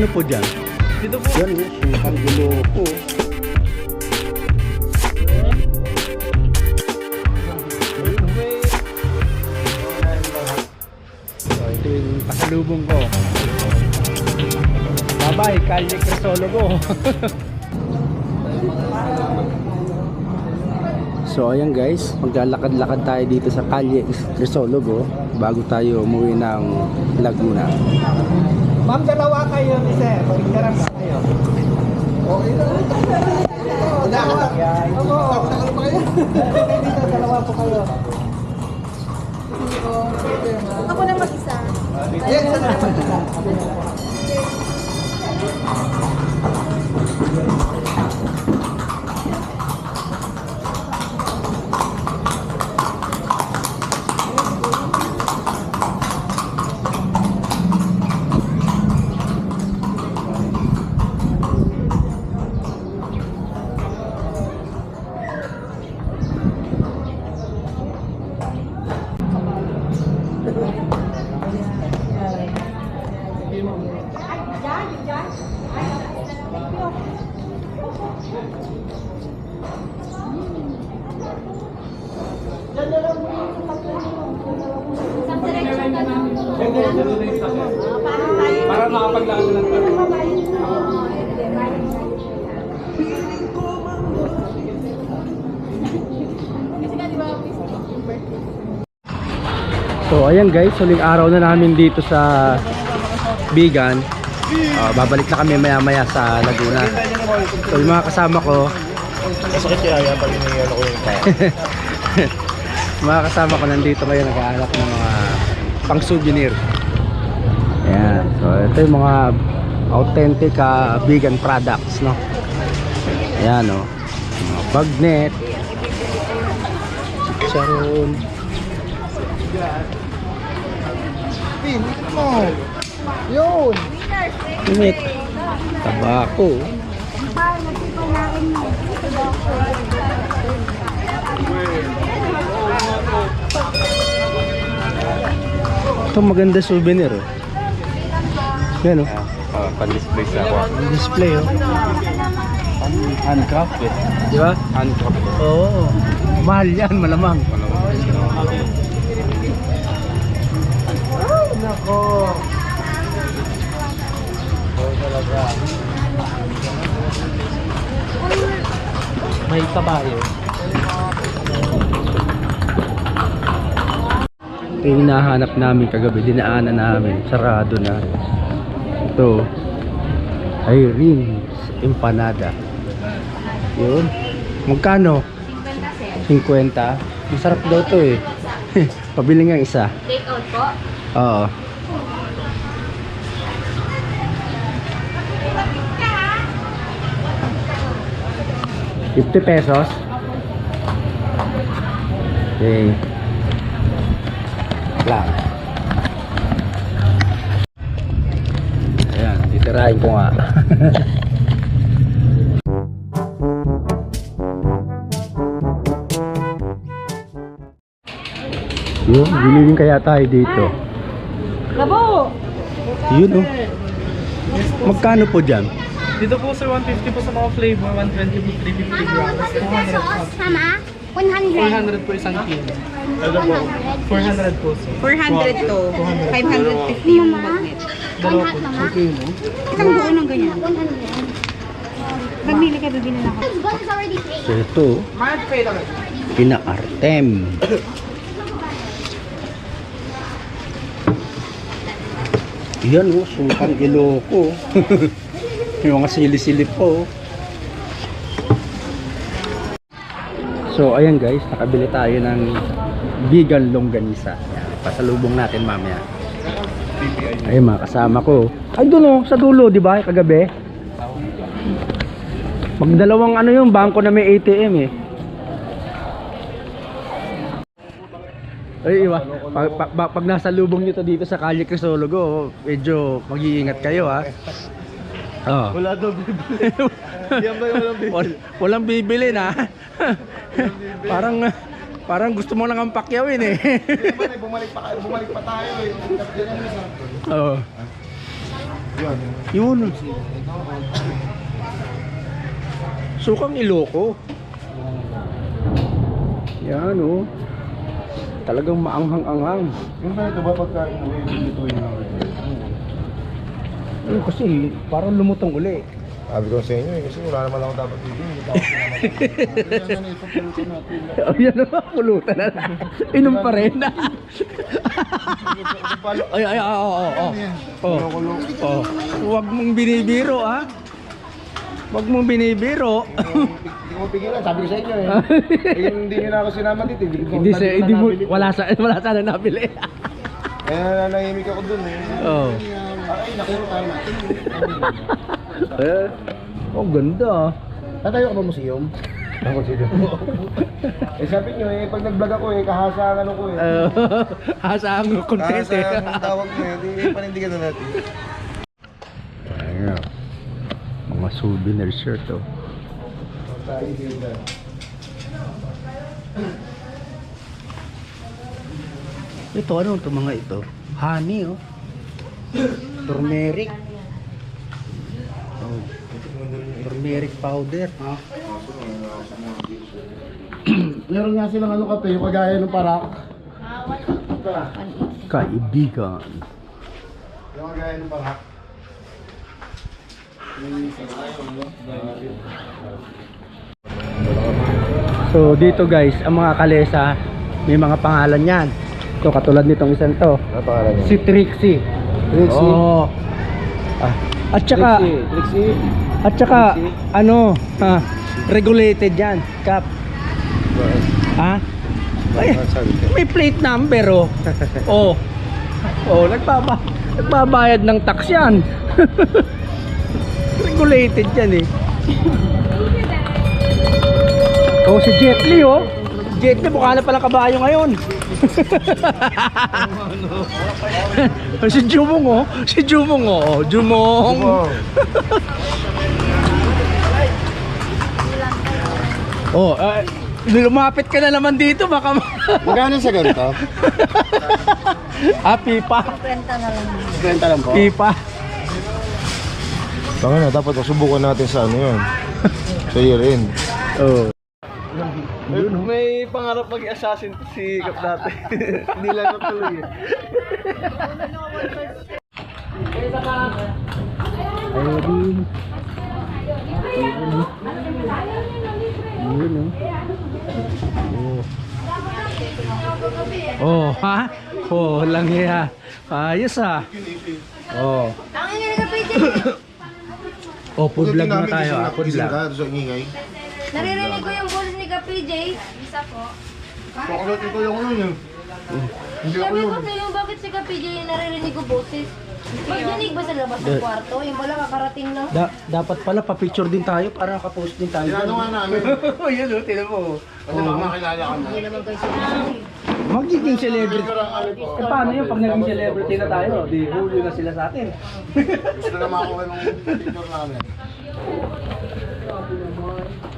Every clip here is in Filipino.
Magkano po dyan? Dito po. Yan oh, sungkang guloko. So, ito yung pasalubong ko. Bye-bye, Kalye Crisologo. so, ayan guys, maglalakad-lakad tayo dito sa Kalye Crisologo bago tayo umuwi ng Laguna. Ma'am, dalawa kayo ni Sir. Pagkarang So ayan guys, huling araw na namin dito sa Bigan. Ah, babalik na kami maya maya sa Laguna. So yung mga kasama ko, Masakit kaya pag iniyan ko yung kaya. mga kasama ko nandito ngayon nag-aalak ng mga pang souvenir. Ayan. So ito yung mga authentic ah, vegan products, no? Ayan, no? Mga bagnet, chicharon, Pin, mo. Yun. init, tabako. Ito maganda souvenir, oh. Yan, oh. Ah, pan-display sa ako. Display, oh. Handcrafted. Di ba? Handcrafted. Oo. Mahal yan, malamang. Nako. Oh, talaga. May kabayo. Ito yung hinahanap namin kagabi, dinaanan namin, sarado na. Ito, Irene's Empanada. Yun. Magkano? 50. Masarap daw to eh. Pabili nga isa. Take out po. Oo. Fifty pesos. Okay. Lang. Ayan, titirahin ko nga. Yun, bilhin kaya tayo dito. Labo! Yun oh. Magkano po dyan? Dito po sir, 150 po sa mga flavor, 120 po, 350 grams, 200 po. Sama? 100. 400 po isang kilo. Ano po? 400 po sir. 400 to. 550 yung magnet. Dalawa po. Isang buo ng ganyan. 100. Pagmili ka, bibili na ako. So ito, kina Artem. Yan oh, sungkang iloko. Yung mga sili-sili po. oh. So ayan guys, nakabili tayo ng vegan longganisa. Yan, pasalubong natin mamaya. Ayun mga kasama ko. Ay doon oh, sa dulo, di ba? Kagabi. Magdalawang ano yung bangko na may ATM eh. Ay, iwa. Pag, pag, pag, pag nasa lubong nyo to dito sa Kalye Crisologo, medyo mag-iingat kayo ha. Oh. Wala daw bibili. Yan ba yung walang bibili? Wal, walang bibili na. Parang Parang gusto mo nang pakyawin eh. bumalik pa, bumalik pa tayo eh. Oo. Yun. Yun. Sukang iloko. Yan oh. Talagang maanghang-anghang. Yung ba ito ba pagka inuwi, dito yun lang. Ano kasi parang lumutong uli. Sabi ko sa inyo eh, kasi wala naman ako dapat dito. Hindi ako ito, natin. Oh, yan naman, pulutan na. Inom pa rin. ay, ay, oo, oo, oo. Oh. Oh. Huwag mong binibiro, ha? Huwag mong binibiro. Ko pigilan, sabi ko sa inyo eh. Eh, hindi nyo na ako sinama dito. Hindi, ko- hindi sa, hindi mo, wala sa, wala sana nabili. Kaya nanahimik ako dun eh. oh. Ay, nakuro tayo natin. Eh, oh, ganda ah. Tatayo ka ba museum? Ako sila. eh sabi nyo eh, pag nag-vlog ako eh, kahasa ang ano ko eh. Uh, hasang content Kahasa eh. ang tawag mo eh, di panindigan na natin. Ayan. Mga souvenir shirt oh. Tayo dito. Ito ano to mga ito? Honey oh. Turmeric. Oh. Turmeric powder. Ha? Meron nga silang ano kape, yung kagaya ng parak. Kaibigan. Yung kagaya ng parak. So dito guys, ang mga kalesa may mga pangalan yan. Ito katulad nitong isang to. Ano pangalan niya? Si Trixie. Trixie. Oo. Ah. At saka Trixie. Trixie. at saka Trixie. ano, ha, regulated yan, cap. Ha? Ay, may plate number oh. oh. Oh, nagbaba nagbabayad ng tax yan. regulated yan eh. Oh, si Jet Li oh. Jet Li, mukha na palang kabayo ngayon. si Jumong oh. Si Jumong oh. Jumong. Oh, uh, lumapit ka na naman dito baka ma- Magkano sa ganito? ah, pipa. Benta lang po. Pipa. Baka na, dapat subukan natin sa ano yun. sa year end. Oh. May pangarap mag-assassin si Kap dati. Hindi lang natuloy. Ayun. Ayun oh. Oh. Oh, ha? Oh, lang ya. Ayos ah. Oh. Ang ina ka pwede. Oh, food vlog na tayo. Food vlog. Sa ingay. Naririnig ko yung boses ni Ka PJ. Isa po. Pakulot ito yung ano yun. Hindi ako Sabi yun. ko sa'yo, bakit si Ka PJ yung naririnig ko boses? Magdinig ba sa labas ng kwarto? Yung pala kakarating lang. Da- dapat pala pa-picture din tayo para naka-post din tayo. Ano nga namin? oh, yun oh, tinan mo. Kasi baka makilala ka na. Hindi naman kayo sinasabi. Magiging celebrity. Eh, paano yun pag naging celebrity na tayo? Di hulyo na sila sa atin. Gusto na makuha ng picture namin.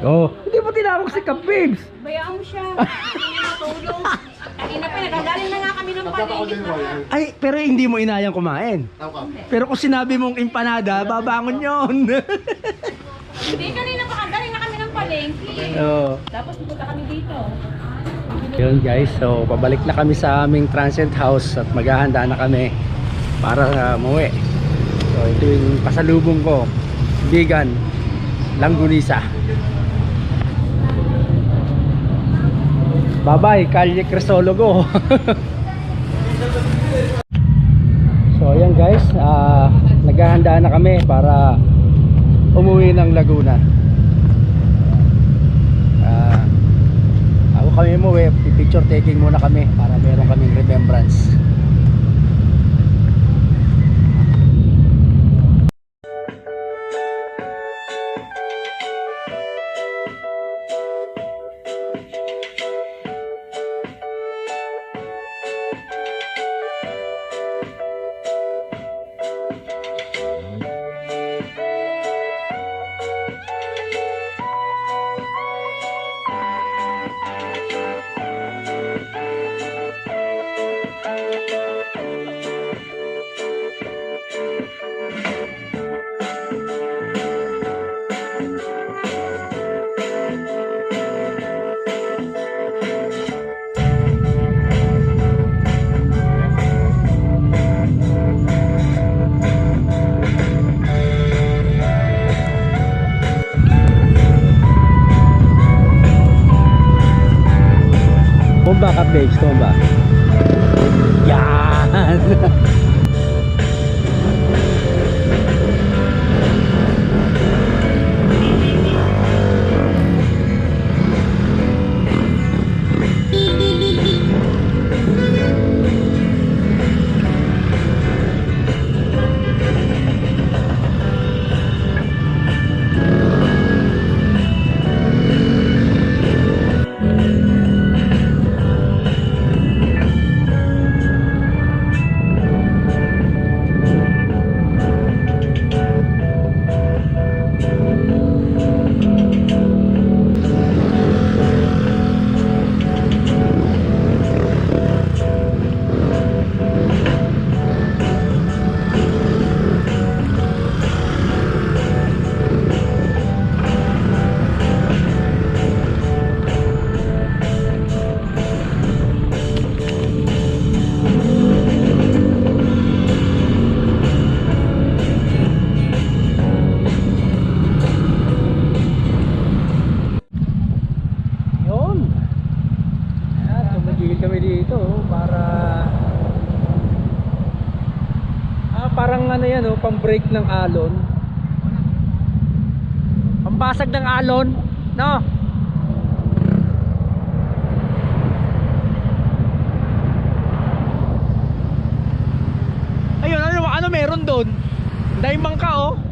Oh, hindi mo tinawag si Kabibs. Bayaan mo siya. Hindi matulog. Kanina pa, nagagaling na nga kami ng palengke. Ay, pero hindi mo inayang kumain. Pero kung sinabi mong empanada, babangon yon. Hindi, kanina pa, galing na kami ng palengke. oh. Tapos pupunta kami dito. Yun guys, so pabalik na kami sa aming transient house at maghahanda na kami para uh, umuwi. So ito yung pasalubong ko, vegan, langgunisa. Bye-bye, Kalye Crisologo. so ayan guys, ah, naghahanda na kami para umuwi ng Laguna. Ah, ako kami eh, picture taking muna kami para meron kaming remembrance. Ka, babes. Tumba. Yan. parang ano yan oh, pang break ng alon. Pambasag ng alon, no? Ayun, ano ano meron doon? Daimang ka oh.